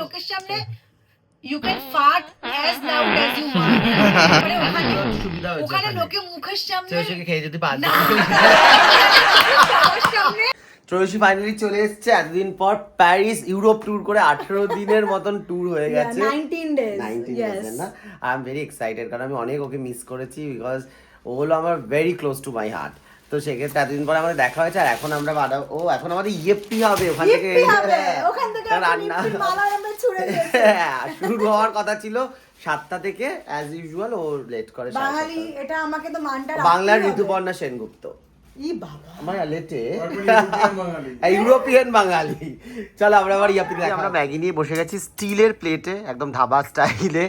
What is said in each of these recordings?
লোকের সামনে you can fart as loud as you want মানে ওখানে। লোকে মুখের সামনে ত্রয়শীকে খেয়ে যদি সবার সামনে ত্রয়শী ফাইনালি চলে এসেছে এতদিন পর প্যারিস ইউরোপ ট্যুর করে আঠেরো দিনের মতন ট্যুর হয়ে গেছে। 19 days 19 yes. days না? আই এম ভেরি এক্সাইটেড কারণ আমি অনেক ওকে মিস করেছি বিকজ ও হলো আমার very close to my heart তো সেক্ষেত্রে এতদিন পরে আমাদের দেখা হয়েছে আর এখন আমরা বাড়া- ও এখন আমাদের ইয়েপি হবে ওখান থেকে ইপ্পি হবে হ্যাঁ, ওখান থেকে রান্না মালা আমরা ছুড়ে দিয়েছি। হ্যাঁ, শুরু হওয়ার কথা ছিল সাতটা থেকে অ্যাজ ইউজুয়াল ও লেট করে বাঙালি এটা আমাকে তো মানটা বাংলার ঋতুপর্ণা সেনগুপ্ত। ই বাবা। আমার লেটে। ইউরোপিয়ান বাঙালি। চলো আমরা আবার ইয়াপিতে আমরা ম্যাগি নিয়ে বসে গেছি স্টিলের প্লেটে একদম ধাবা স্টাইলে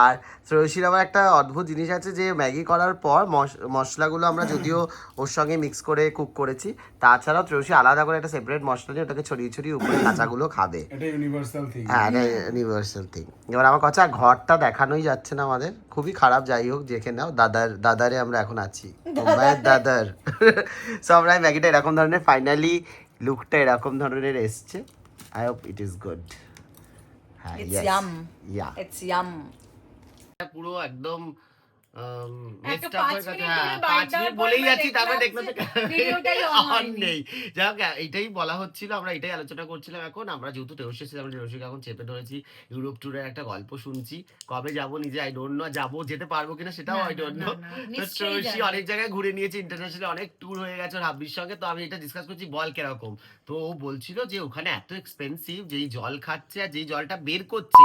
আর শ্রেয়সীর আবার একটা অদ্ভুত জিনিস আছে যে ম্যাগি করার পর মশ- মশলাগুলো আমরা যদিও ওর সঙ্গে মিক্স করে কুক করেছি তাছাড়াও শ্রেয়সী আলাদা করে একটা সেপারেট মশলা নিয়ে ওটাকে ছড়িয়ে ছড়িয়ে উপরে কাঁচাগুলো খাবে। এটা ইউনিভার্সাল থিং হ্যাঁ ইউনিভার্সাল থিং এবার আমার কথা ঘরটা দেখানোই যাচ্ছে না আমাদের। খুবই খারাপ যাই হোক দেখে নাও। দাদার দাদারে আমরা এখন আছি। মায়ের দাদার। সো আমরা ম্যাগিটা এরকম ধরনের ফাইনালি লুকটা এরকম ধরনের এসছে। I hope it is good হ্যাঁ ইয়া ইটস ইয়াম পুরো একদম হোক এইটাই বলা হচ্ছিল আমরা এটাই আলোচনা করছিলাম এখন। আমরা যেহেতু টেউসে ছিলাম টেউসিকে এখন চেপে ধরেছি। ইউরোপ ট্যুরের একটা গল্প শুনছি। কবে যাব নিজে আই ডোন্ট নো যাব যেতে পারব কিনা সেটাও আই ডোন্ট না, তো অনেক জায়গায় ঘুরে নিয়েছে ইন্টারন্যাশনাল অনেক ট্যুর হয়ে গেছে হাব্বির সঙ্গে। তো আমি এটা ডিসকাস করছি বল কীরকম? তো ও বলছিল যে ওখানে এত এক্সপেন্সিভ যেই জল খাচ্ছে আর যেই জলটা বের করছে।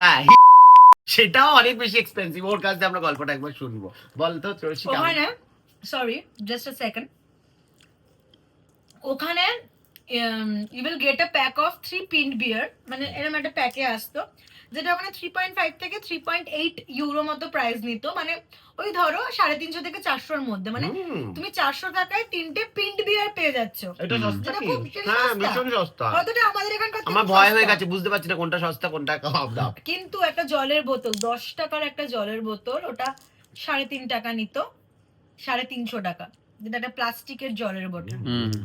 হ্যাঁ সেটাও অনেক বেশি এক্সপেন্সিভ ওর কাছে আমরা গল্পটা একবার শুনব। বলতো? ওখানে সরি জাস্ট আ সেকেন্ড ওখানে you will get a pack of three pint beer মানে এরকম একটা প্যাকে আসতো। যেটা ওখানে থ্রি পয়েন্ট ফাইভ থেকে থ্রি পয়েন্ট এইট ইউরো মতো প্রাইস নিত। মানে ওই ধরো সাড়ে তিনশো থেকে চারশোর মধ্যে। মানে হুম, তুমি চারশো টাকায় তিনটে পিন্ট বিয়ার পেয়ে যাচ্ছ। যেটা খুব হ্যাঁ সস্তা। কতটা আমাদের এখানকার আমার ভয় হয়ে গেছে বুঝতে পারছি না কোনটা সস্তা কোনটা দাম। কিন্তু একটা জলের বোতল দশ টাকার একটা জলের বোতল ওটা সাড়ে তিন টাকা নিত। সাড়ে তিনশো টাকা। যেটা একটা প্লাস্টিকের জলের বোতল।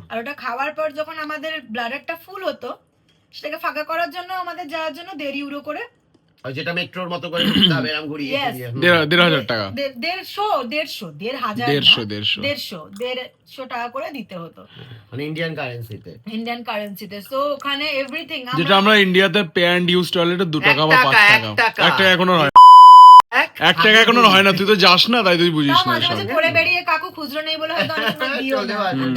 আর ওটা খাওয়ার পর যখন আমাদের ব্লাডারটা ফুল হতো সেটাকে ফাঁকা করার জন্য আমাদের যাওয়ার জন্য দেড় ইউরো করে। যেটা মেট্রোর মতো করে হবে এরকম ঘুরিয়ে। দেড় হাজার টাকা। দেড়শো দেড়শো দেড় হাজার দেড়শো দেড়শো। দেড়শো দেড়শো টাকা করে দিতে হতো। মানে ইন্ডিয়ান কারেন্সিতে ইন্ডিয়ান কারেন্সিতে তো ওখানে এভরিথিং যেটা আমরা ইন্ডিয়াতে পে অ্যান্ড ইউজ টয়লেটে দু টাকা বা পাঁচ টাকা টাকা। এক টাকা। এখনও হয় এক টাকা এখনও হয় না তুই তো যাস না তাই তুই বুঝিস না মাঝে এসব মাঝে পড়ে বেরিয়ে কাকু খুচরো নেই বলে হয়তো অনেক সময় দিও চলতে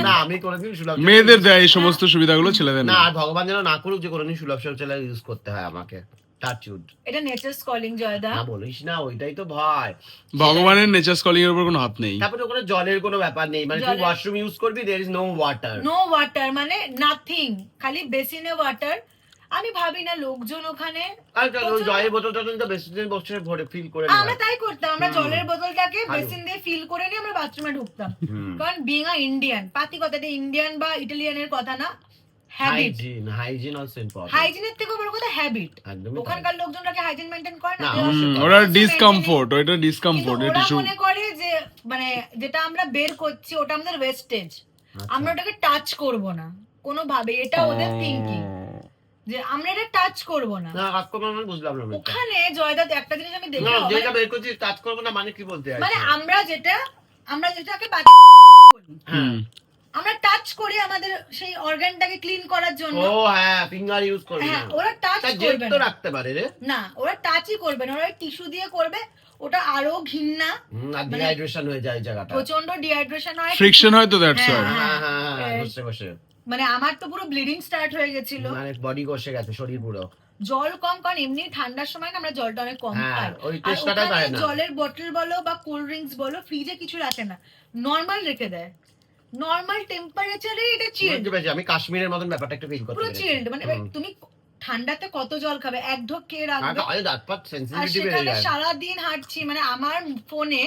না। আমি কোনোদিন সুলভ মেয়েদের দেয় এই সমস্ত সুবিধাগুলো ছেলেদের না না আর ভগবান যেন না করুক যে কোনোদিন সুলভ শৌচালয় ইউজ করতে হয় আমাকে। টাচুড এটা নেচার কলিং জয়দা। না বলিস না ওইটাই তো ভয়। ভগবানের নেচার স্কলিং এর উপর কোনো হাত নেই। তারপরে ওখানে জলের কোনো ব্যাপার নেই। মানে তুই ওয়াশরুম ইউজ করবি is no water no water মানে নাথিং খালি বেসিনে ওয়াটার আমি ভাবি না লোকজন ওখানে জলের বোতলটা তো বেশি দিন বসে ভরে ফিল করে আমরা তাই করতাম আমরা জলের বোতলটাকে বেসিন দিয়ে ফিল করে নিয়ে আমরা বাথরুমে ঢুকতাম। কারণ বিং আ ইন্ডিয়ান পাতি কথাটা ইন্ডিয়ান বা ইটালিয়ানের কথা না habit hygiene hygiene also important হাইজিনের থেকে বড় কথা হ্যাবিট। ওখানকার লোকজনটাকে হাইজিন মেনটেন করে না ওরা ডিসকমফোর্ট ডিসকমফোর্ট টিস্যু মনে করে যে মানে যেটা আমরা বের করছি ওটা আমাদের ওয়েস্টেজ আচ্ছা। আমরা ওটাকে টাচ করব না। কোনো ভাবে এটা ওদের থিঙ্কিং যে আমরা এটা টাচ করব না। না আক্রমণ আমি বুঝলাম না ওখানে জয়দাত একটা জিনিস আমি দেখি না যেটা বের করছি কাজ করব না মানে কি বলতে মানে আমরা যেটা আমরা যেটাকে বাতি বলি, হ্যাঁ। আমরা টাচ করি আমাদের সেই অর্গানটাকে ক্লিন করার জন্য। ও হ্যাঁ ফিঙ্গার ইউজ করবি না। হ্যাঁ ওরা টাচ করবে তো না। রাখতে পারে রে। না ওরা টাচই করবে না ওরা টিস্যু দিয়ে করবে ওটা আরও ঘৃণা হুম, আর মানে- ডিহাইড্রেশন হয়ে যায় জায়গাটা। প্রচণ্ড ডিহাইড্রেশন হয়। ফ্রিকশন হয় তো দ্যাটস হ্যাঁ, হ্যাঁ হ্যাঁ হ্যাঁ হ্যাঁ। বসে বসে মানে আমার তো পুরো ব্লিডিং স্টার্ট হয়ে গেছিল। মানে বডি কষে গেছে শরীর পুরো। জল কম কারণ এমনি ঠান্ডার সময় না আমরা জলটা অনেক কম হ্যাঁ, খাই। আর। জলের বোতল বলো বা কোল্ড ড্রিঙ্কস বলো ফ্রিজে কিছু রাখে না। নর্মাল রেখে দেয়। নর্মাল টেম্পারেচারে এটা চিল্ড আমি কাশ্মীরের মতন ব্যাপারটা একটু ফিল করতে পুরো চিল্ড মানে তুমি ঠান্ডাতে কত জল খাবে? এক ঢোক খেয়ে রাখবে। আর পাত আর সেখানে সারাদিন হাঁটছি। মানে আমার ফোনে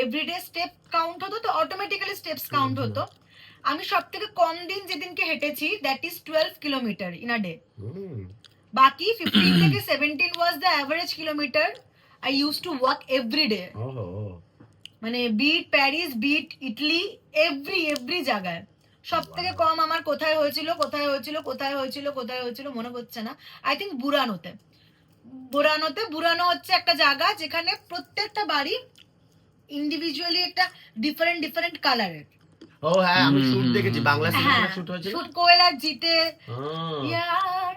এভরিডে স্টেপ কাউন্ট হতো তো অটোমেটিক্যালি স্টেপস কাউন্ট হতো। আমি সব থেকে কম দিন যেদিনকে হেঁটেছি that is twelve kilometre in a day বাকি ফিফটিন থেকে seventeen was the average kilometre I use to walk every day মানে be it Paris be it Italy every every জায়গায়। সব থেকে কম আমার কোথায় হয়েছিল কোথায় হয়েছিল কোথায় হয়েছিল কোথায় হয়েছিল মনে পড়ছে না। আই থিঙ্ক বুরানোতে বুরানোতে বুরানো হচ্ছে একটা জায়গা যেখানে প্রত্যেকটা বাড়ি ইন্ডিভিজুয়ালি একটা ডিফারেন্ট ডিফারেন্ট কালারের ও হ্যাঁ আমি শুট দেখেছি বাংলা সিনেমা শুট হয়েছিল। শুট কোয়েলার জিতে। ইয়ার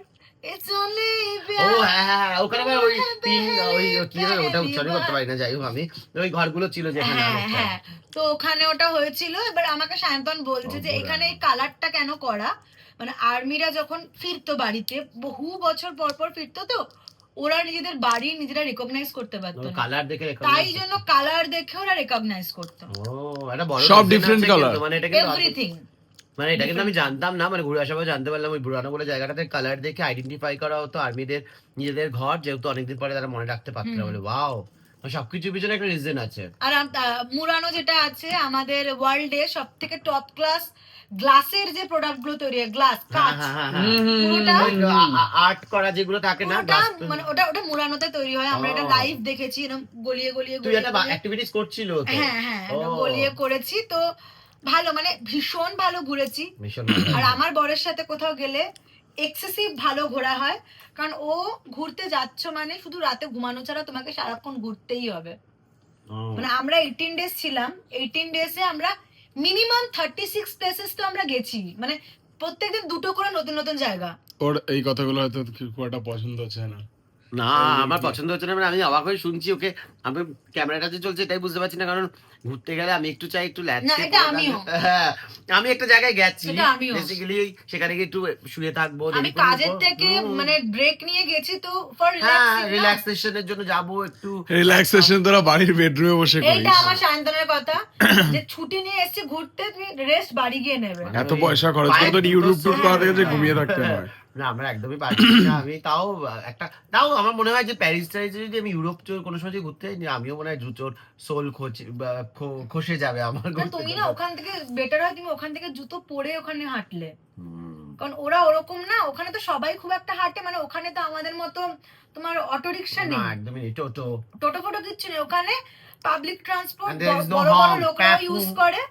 ও হ্যাঁ হ্যাঁ ওখানে ওই তিন ওই কি ওটা উচ্চারণ করতে পারি না যাই হোক আমি। ওই ঘরগুলো ছিল যেখানে হ্যাঁ হ্যাঁ তো ওখানে ওটা হয়েছিল এবার আমাকে সায়ন্তন বলছে যে এখানে এই কালারটা কেন করা? মানে আর্মিরা যখন ফিরতো বাড়িতে বহু বছর পর পর ফিরতো তো ওরা নিজেদের বাড়ি নিজেরা রেকগনাইজ করতে পারতো না। কালার দেখে তাই জন্য কালার দেখে ওরা রেকগনাইজ করতো। ও একটা বড় সব colour। কিন্তু, মানে এটা কিন্তু এভরিথিং মানে এটা কিন্তু আমি জানতাম না মানে ঘুরে আসার পর জানতে পারলাম ওই বুড়ানো বলে জায়গাটাতে কালার দেখে আইডেন্টিফাই করা হতো আর্মিদের নিজেদের ঘর যেহেতু অনেকদিন পরে তারা মনে রাখতে পারতো না। বলে ওয়াও সবকিছুর পিছনে একটা রিজন আছে। আর মুরানো যেটা আছে আমাদের ওয়ার্ল্ডে সব থেকে টপ ক্লাস গ্লাসের যে প্রোডাক্টগুলো তৈরি হয় গ্লাস হ্যাঁ কাঁচ হ্যাঁ হ্যাঁ পুরোটা। আর্ট করা যেগুলো থাকে না ওটা মানে ওটা ওটা মুরানোতে তৈরি হয়। আমরা এটা লাইভ দেখেছি এরকম গলিয়ে গলিয়ে তুই একটা অ্যাক্টিভিটিস করছিল হ্যাঁ হ্যাঁ গলিয়ে করেছি। তো ভালো মানে ভীষণ ভালো ঘুরেছি। আর আমার বরের সাথে কোথাও গেলে এক্সেসিভ ভালো ঘোরা হয়। কারণ ও ঘুরতে যাচ্ছ মানে শুধু রাতে ঘুমানো ছাড়া তোমাকে সারাক্ষণ ঘুরতেই হবে। মানে আমরা এইটিন ডেজ ছিলাম। এইটিন ডেজে আমরা মিনিমাম থার্টি সিক্স প্লেসেস তো আমরা গেছি। মানে প্রত্যেকদিন দুটো করে নতুন নতুন জায়গা। ওর এই কথাগুলো হয়তো খুব একটা পছন্দ হচ্ছে না। না আমার পছন্দ হচ্ছে না মানে আমি অবাক হয়ে শুনছি ওকে। আমি ক্যামেরাটা যে চলছে এটাই বুঝতে পারছি না কারণ ঘুরতে গেলে আমি একটু চাই একটু এটা। হ্যাঁ আমি একটা জায়গায় গেছি বেসিক্যালি সেখানে গিয়ে একটু শুয়ে থাকব আমি কাজের থেকে মানে ব্রেক নিয়ে গেছি তো ফর হ্যাঁ রিল্যাক্সিং রিল্যাক্সেশনের জন্য যাব একটু। রিল্যাক্সেশন তোরা বাড়ির বেডরুমে বসে করিস। আমার সায়ন্তনের কথা যে ছুটি নিয়ে এসেছি ঘুরতে তুমি রেস্ট বাড়ি গিয়ে নেবে। এত পয়সা খরচ করে তোর ইউটিউব টুর করা থেকে ঘুমিয়ে থাকতে হয়। না আমরা একদমই পারছি না। আমি তাও একটা তাও আমার মনে হয় যে প্যারিস টারিসে যদি আমি ইউরোপ চোর কোনো সময় ঘুরতে যাই আমিও মনে হয় জুতোর সোল খসে যাবে আমার তুমি না ওখান থেকে বেটার হয় তুমি ওখান থেকে জুতো পরে ওখানে হাঁটলে। কারণ ওরা ওরকম না ওখানে তো সবাই খুব একটা হাঁটে মানে ওখানে তো আমাদের মতো তোমার অটো রিক্সা নেই। একদমই নেই টোটো। টোটো ফোটো কিচ্ছু নেই ওখানে পাবলিক ট্রান্সপোর্ট বড় বড় লোকরা ইউজ করে।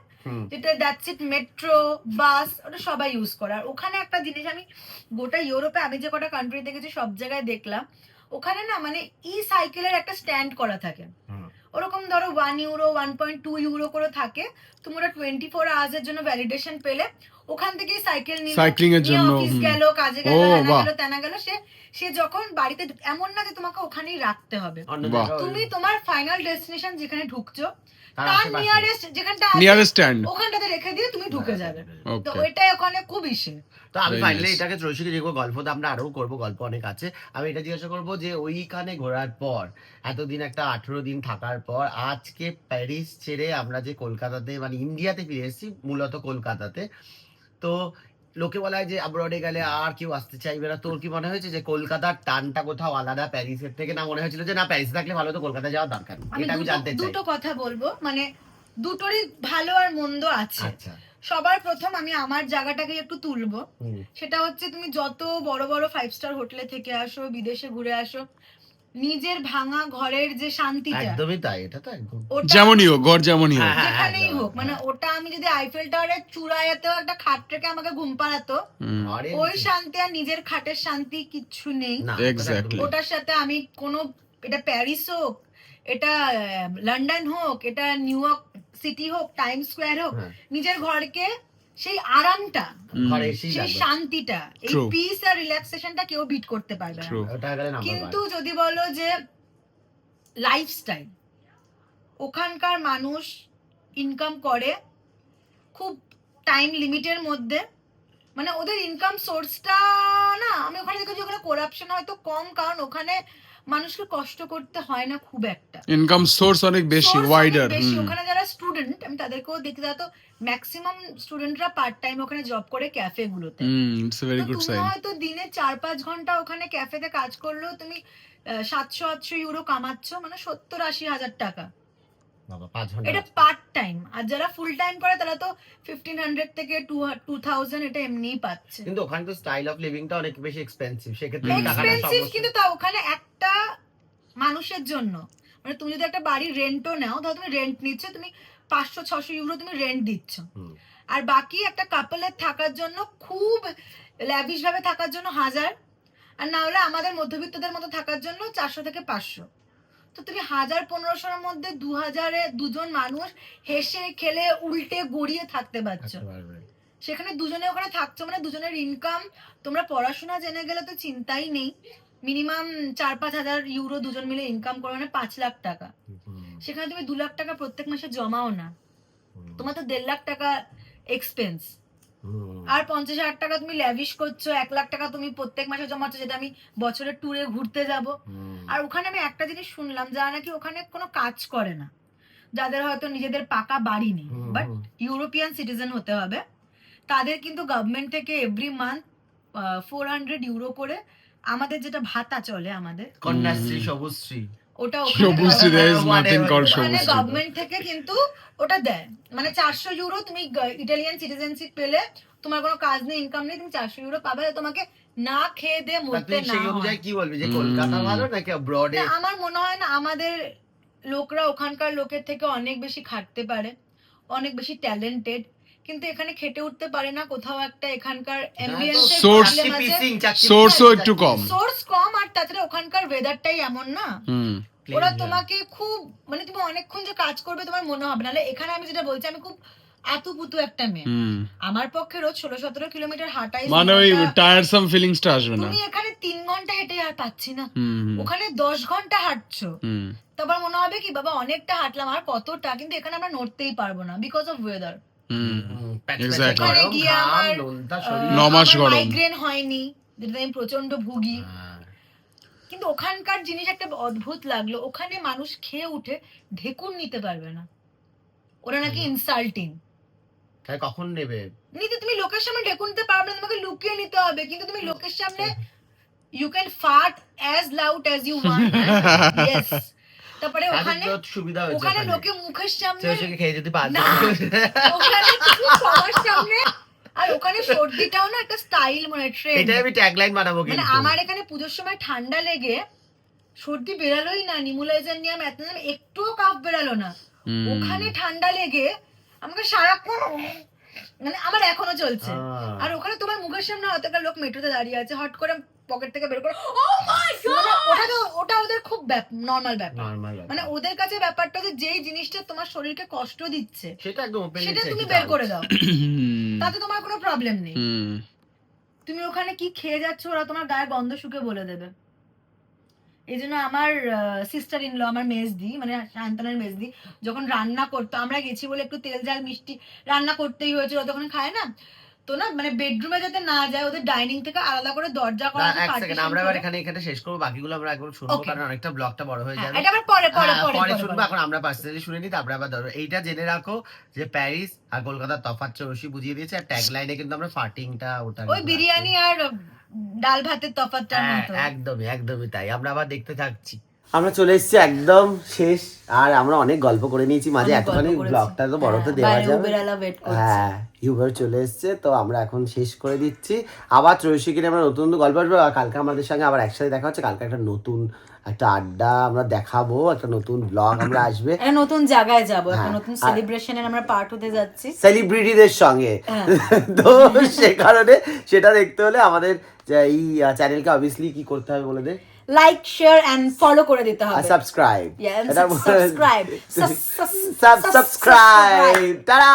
যেটা ইট মেট্রো বাস ওটা সবাই ইউজ করে। আর ওখানে একটা জিনিস আমি গোটা ইউরোপে আমি যে কটা কান্ট্রি দেখেছি সব জায়গায় দেখলাম ওখানে না মানে ই সাইকেলের একটা স্ট্যান্ড করা থাকে। ওরকম ধরো one euro one point two euro করে থাকে। তোমরা টোয়েন্টি ফোর আওয়ার্স এর জন্য ভ্যালিডেশন পেলে ওখান থেকেই সাইকেল নিয়ে Cycling এর জন্য, অফিস গেল কাজে গেল হ্যানা গেল তেনা গেল সে সে যখন বাড়িতে এমন না যে তোমাকে ওখানেই রাখতে হবে। তুমি তোমার ফাইনাল ডেস্টিনেশন যেখানে ঢুকছো তার নিয়ারেস্ট যেখানটা নিয়ারেস্ট স্ট্যান্ড ওখানটাতে রেখে দিয়ে তুমি ঢুকে যাবে। তো ওকে ওইটাই ওখানে খুব ইসে। তো আমি ফাইনালি এটাকে ত্রৈশীকে দেখব গল্প তো আমরা আরও করব গল্প অনেক আছে। আমি এটা জিজ্ঞাসা করব যে ওইখানে ঘোরার পর এতদিন একটা আঠেরো দিন থাকার পর আজকে প্যারিস ছেড়ে আমরা যে কলকাতাতে মানে ইন্ডিয়াতে ফিরে এসেছি মূলত কলকাতাতে। তো লোকে বলা হয় যে আব্রডে গেলে আর কেউ আসতে চাইবে না। তোর কি মনে হয়েছে যে কলকাতার টানটা কোথাও আলাদা প্যারিসের থেকে? না মনে হয়েছিল যে না প্যারিসে থাকলে ভালো তো কলকাতা যাওয়ার দরকার এটা আমি দুটো- জানতে চাই। দুটো কথা বলব। মানে দুটোরই ভালো আর মন্দ আছে। আচ্ছা। সবার প্রথম আমি আমার জায়গাটাকে একটু তুলবো। সেটা হচ্ছে তুমি যত বড় বড় ফাইভ স্টার হোটেলে থেকে আসো বিদেশে ঘুরে আসো নিজের ভাঙা ঘরের যে শান্তিটা। একদমই তাই এটা তো একদম। ওটা যেমনই হোক ঘর যেমনই হোক। হ্যাঁ, হ্যাঁ, যেখানেই হোক মানে হ্যাঁ। ওটা আমি যদি আইফেল টাওয়ারের চূড়ায়তেও একটা খাট রেখে আমাকে ঘুম পাড়াতো হুম। ওই শান্তি আর নিজের খাটের শান্তি কিচ্ছু নেই। ওটার সাথে আমি কোনো এটা প্যারিস হোক এটা লন্ডন হোক এটা নিউ ইয়র্ক সিটি হোক টাইম স্কোয়ার হোক। নিজের ঘরকে সেই আরামটা সেই শান্তিটা এই পিস আর রিল্যাক্সেশনটা কেউ বিট করতে পারবে না। কিন্তু যদি বলো যে লাইফস্টাইল ওখানকার মানুষ ইনকাম করে খুব টাইম লিমিটের মধ্যে মানে ওদের ইনকাম সোর্সটা না আমি ওখানে দেখেছি ওখানে করাপশন হয়তো কম কারণ ওখানে মানুষকে কষ্ট করতে হয় না খুব একটা। ইনকাম সোর্স অনেক বেশি ওয়াইডার ওখানে যারা স্টুডেন্ট আমি তাদেরকেও দেখতে যা তো ম্যাক্সিমাম স্টুডেন্টরা পার্ট টাইম ওখানে জব করে ক্যাফে গুলোতে তুমি হয়তো দিনে চার পাঁচ ঘণ্টা ওখানে ক্যাফেতে কাজ করলেও তুমি সাতশো আটশো ইউরো কামাচ্ছ মানে সত্তর আশি হাজার টাকা। এটা পার্ট টাইম আর যারা ফুল টাইম করে তারা তো ফিফটিন হান্ড্রেড থেকে টু টু থাউজেন্ড এটা এমনিই পাচ্ছে। কিন্তু ওখানে তো স্টাইল অফ লিভিংটা অনেক বেশি এক্সপেন্সিভ সেক্ষেত্রে এক্সপেন্সিভ কিন্তু তা ওখানে একটা মানুষের জন্য। মানে তুমি যদি একটা বাড়ির রেন্টও নাও তাহলে তুমি রেন্ট নিচ্ছ তুমি পাঁচশো ছশো ইউরো তুমি রেন্ট দিচ্ছ। আর বাকি একটা কাপলের থাকার জন্য খুব ল্যাভিশ ভাবে থাকার জন্য হাজার। আর না হলে আমাদের মধ্যবিত্তদের মতো থাকার জন্য চারশো থেকে পাঁচশো। তো তুমি হাজার পনেরোশোর মধ্যে দু হাজারে দুজন মানুষ হেসে খেলে উল্টে গড়িয়ে থাকতে পারছ। সেখানে দুজনে ওখানে থাকছো মানে দুজনের ইনকাম তোমরা পড়াশোনা জেনে গেলে তো চিন্তাই নেই। মিনিমাম চার পাঁচ হাজার ইউরো দুজন মিলে ইনকাম করো মানে পাঁচ লাখ টাকা। সেখানে তুমি দু লাখ টাকা প্রত্যেক মাসে জমাও না। তোমার তো দেড় লাখ টাকা এক্সপেন্স আর পঞ্চাশ হাজার টাকা তুমি ল্যাভিশ করছ এক লাখ টাকা তুমি প্রত্যেক মাসে জমাচ্ছ যেটা আমি বছরের ট্যুরে ঘুরতে যাব। আর ওখানে আমি একটা জিনিস শুনলাম যারা নাকি ওখানে কোনো কাজ করে না যাদের হয়তো নিজেদের পাকা বাড়ি নেই বাট ইউরোপিয়ান সিটিজেন হতে হবে তাদের কিন্তু গভর্নমেন্ট থেকে every month four hundred euro করে আমাদের যেটা ভাতা চলে আমাদের। কন্যাশ্রী সবুজশ্রী ওটা গভর্নমেন্ট থেকে কিন্তু ওটা দেয়। মানে চারশো ইউরো তুমি ইটালিয়ান সিটিজেনশিপ পেলে তোমার কোনো কাজ নেই ইনকাম নেই তুমি চারশো ইউরো পাবে তোমাকে না খেয়ে দিয়ে মরতে না হয়। কি বলবি? যে কলকাতা ভালো নাকি ব্রডে আমার মনে হয় না আমাদের লোকরা ওখানকার লোকের থেকে অনেক বেশি খাটতে পারে অনেক বেশি ট্যালেন্টেড কিন্তু এখানে খেটে উঠতে পারে না কোথাও একটা এখানকার অ্যাম্বিয়েন্সের সোর্সও একটু কম। সোর্স কম আর তাছাড়া ওখানকার ওয়েদারটাই এমন না। হুম। ওরা তোমাকে খুব মানে তুমি অনেকক্ষণ যে কাজ করবে তোমার মনে হবে নাহলে এখানে আমি যেটা বলছি আমি খুব আতুপুতু একটা মেয়ে। হুম। আমার পক্ষে রোজ ষোলো সতেরো কিলোমিটার হাঁটাই মানে ওই টায়ারসাম ফিলিংসটা আসবে না। তুমি এখানে তিন ঘণ্টা হেঁটে আর পাচ্ছি না। ওখানে দশ ঘণ্টা হাঁটছো। তারপর মনে হবে কি বাবা অনেকটা হাঁটলাম আর কতটা? কিন্তু এখানে আমরা নড়তেই পারব না বিকজ অফ ওয়েদার গরম। মাইগ্রেন হয়নি যেটা আমি প্রচণ্ড ভুগি। হ্যাঁ। কিন্তু ওখানকার জিনিস একটা অদ্ভুত লাগল ওখানে মানুষ খেয়ে উঠে ঢেকুর নিতে পারবে না। ওরা নাকি ইনসাল্টিং তাই কখন নেবে? নিতে তুমি লোকের সামনে ঢেকুর নিতে পারবে না তোমাকে লুকিয়ে নিতে হবে। কিন্তু তুমি লোকের সামনে you can fart as loud as you want yes তারপরে ওখানে সুবিধা হয়েছে ওখানে। লোকে মুখের সামনে খেয়ে যদি। ওখানে সবার সামনে আর ওখানে সর্দিটাও না একটা স্টাইল মানে ট্রেন্ড এটাই আমি ট্যাগলাইন বানাবো মানে আমার এখানে পুজোর সময় ঠান্ডা লেগে সর্দি বেরালোই না নিমুলাইজার নিয়ে আমি এত একটুও কাপ বেরালো না। ওখানে ঠান্ডা লেগে আমাকে সারাক্ষণ মানে আমার এখনও চলছে। আর ওখানে তোমার মুখের সামনে হয়তো একটা লোক মেট্রোতে দাঁড়িয়ে আছে হট করে পকেট থেকে বের করে "Oh my God!" মানে ওটা তো ওটা ওদের খুব নর্মাল ব্যাপার। মানে ওদের কাছে ব্যাপারটা যে যেই জিনিসটা তোমার শরীরকে কষ্ট দিচ্ছে সেটা একদম ওপেন সেটা তুমি বের করে দাও। তাতে তোমার কোনো প্রবলেম নেই। তুমি ওখানে কি খেয়ে যাচ্ছ ওরা তোমার গায়ে গন্ধ শুকে বলে দেবে। এই জন্য আমার সিস্টার ইন ল আমার মেজদি মানে শান্তানের মেজদি যখন রান্না করতো আমরা গেছি বলে একটু তেল ঝাল মিষ্টি রান্না করতেই হয়েছিল তখন খায় না? তো না মানে বেডরুমে যাতে না যায় ওদের ডাইনিং থেকে আলাদা করে দরজা করা এক সেকেন্ড আমরা এবার এখানে এখানে শেষ করব বাকিগুলো আমরা শুনব কারণ অনেকটা ব্লগটা বড় হয়ে হ্যাঁ, যাবে। এটা আবার পরে পরে হ্যাঁ, পরে শুনব এখন আমরা পার্সোনালি শুনে নিই তারপরে আবার ধরো। এইটা জেনে রাখো যে প্যারিস আর কলকাতার তফাৎ চৌরসি বুঝিয়ে দিয়েছে আর ট্যাগ লাইনে কিন্তু আমরা ফাটিংটা ওটা ওই বিরিয়ানি আর ডাল ভাতের তফাৎটার হ্যাঁ, একদমই একদমই তাই। আমরা আবার দেখতে থাকছি। আমরা চলে এসেছি একদম শেষ। আর আমরা অনেক গল্প করে নিয়েছি। মাঝে এতখানি ব্লগটা তো বড় তো হ্যাঁ, দেওয়া যাবে। হ্যাঁ ইউবার চলে এসেছে তো আমরা এখন শেষ করে দিচ্ছি। আবার ত্রৈশিকে আমরা নতুন নতুন গল্প আসব। আর কালকে আমাদের সঙ্গে আবার একসাথে দেখা হচ্ছে। কালকে একটা নতুন একটা আড্ডা আমরা দেখাবো একটা নতুন ব্লগ আমরা আসবে। নতুন জায়গায় যাব একটা হ্যাঁ, নতুন সেলিব্রেশনের আমরা পার্ট হতে যাচ্ছি। সেলিব্রিটিদের সঙ্গে। হ্যাঁ। তো সে কারণে সেটা দেখতে হলে আমাদের এই চ্যানেলকে অবভিয়াসলি কি করতে হবে বলে দে? লাইক শেয়ার এন্ড ফলো করে দিতে হবে। Subscribe sus- subscribe tata!